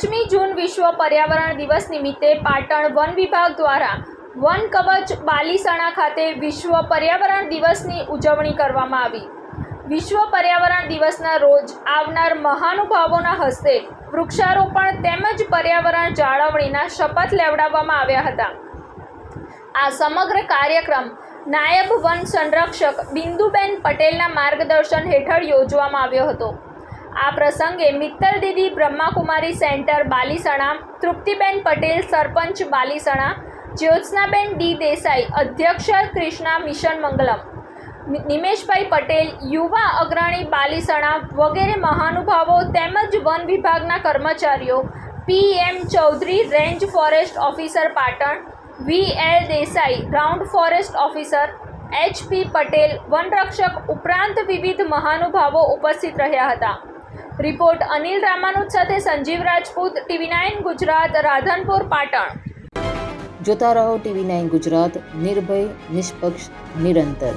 પાંચમી જૂન વિશ્વ પર્યાવરણ દિવસ નિમિત્તે પાટણ વન વિભાગ દ્વારા વન કવચ બાલીસણા ખાતે વિશ્વ પર્યાવરણ દિવસની ઉજવણી કરવામાં આવી. વિશ્વ પર્યાવરણ દિવસના રોજ આવનાર મહાનુભાવોના હસ્તે વૃક્ષારોપણ તેમજ પર્યાવરણ જાળવણીના શપથ લેવડાવવામાં આવ્યા હતા. આ સમગ્ર કાર્યક્રમ નાયબ વન સંરક્ષક બિંદુબેન પટેલના માર્ગદર્શન હેઠળ યોજવામાં આવ્યો હતો. આ પ્રસંગે મિત્તલ દીદી, બ્રહ્માકુમારી સેન્ટર, બાલીસણા, તૃપ્તિબેન પટેલ, સરપંચ બાલીસણા, જ્યોત્સનાબેન ડી દેસાઈ, અધ્યક્ષ કૃષ્ણા મિશન મંગલમ નિમેશભાઈ પટેલ, યુવા અગ્રણી બાલીસણા વગેરે મહાનુભાવો તેમજ વન વિભાગના કર્મચારીઓ, P M Chaudhary, range forest officer Patan, V L Desai ground forest officer, H P Patel, વનરક્ષક ઉપરાંત વિવિધ મહાનુભાવો ઉપસ્થિત રહ્યા હતા. રિપોર્ટ અનિલ રામાનુજ સાથે સંજીવ રાજપૂત, ટીવી નાઇન ગુજરાત, રાધનપુર, પાટણ. જોતા રહો ટીવી નાઇન ગુજરાત, નિર્ભય, નિષ્પક્ષ, નિરંતર.